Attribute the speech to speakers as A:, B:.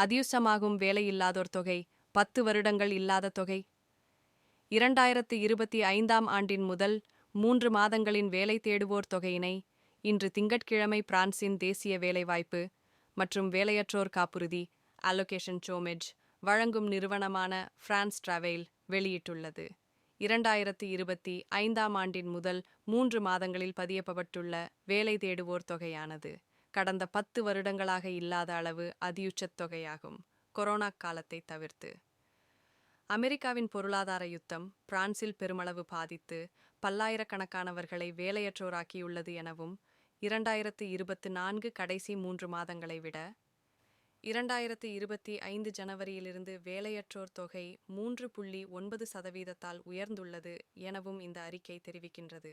A: அதியுசமாகும் வேலையில்லாதோர் தொகை பத்து வருடங்கள் இல்லாத தொகை. இரண்டாயிரத்து இருபத்தி ஐந்தாம் ஆண்டின் முதல் மூன்று மாதங்களின் வேலை தேடுவோர் தொகையினை இன்று திங்கட்கிழமை பிரான்சின் தேசிய வேலைவாய்ப்பு மற்றும் வேலையற்றோர் காப்புறுதி அலோகேஷன் சோமெஜ் வழங்கும் நிறுவனமான பிரான்ஸ் டிராவெயில் வெளியிட்டுள்ளது. இரண்டாயிரத்து இருபத்தி ஐந்தாம் ஆண்டின் முதல் மூன்று மாதங்களில் பதியப்பட்டுள்ள வேலை தேடுவோர் தொகையானது. கடந்த பத்து வருடங்களாக இல்லாத அளவு அதியுச்சத் தொகையாகும். கொரோனா காலத்தை தவிர்த்து. அமெரிக்காவின் பொருளாதார யுத்தம் பிரான்சில் பெருமளவு பாதித்து பல்லாயிரக்கணக்கானவர்களை வேலையற்றோராக்கியுள்ளது எனவும் இரண்டாயிரத்து இருபத்து நான்கு கடைசி மூன்று மாதங்களை விட இரண்டாயிரத்து இருபத்தி ஐந்து ஜனவரியிலிருந்து வேலையற்றோர் தொகை மூன்று புள்ளி ஒன்பது சதவீதத்தால் உயர்ந்துள்ளது எனவும் இந்த அறிக்கை தெரிவிக்கின்றது.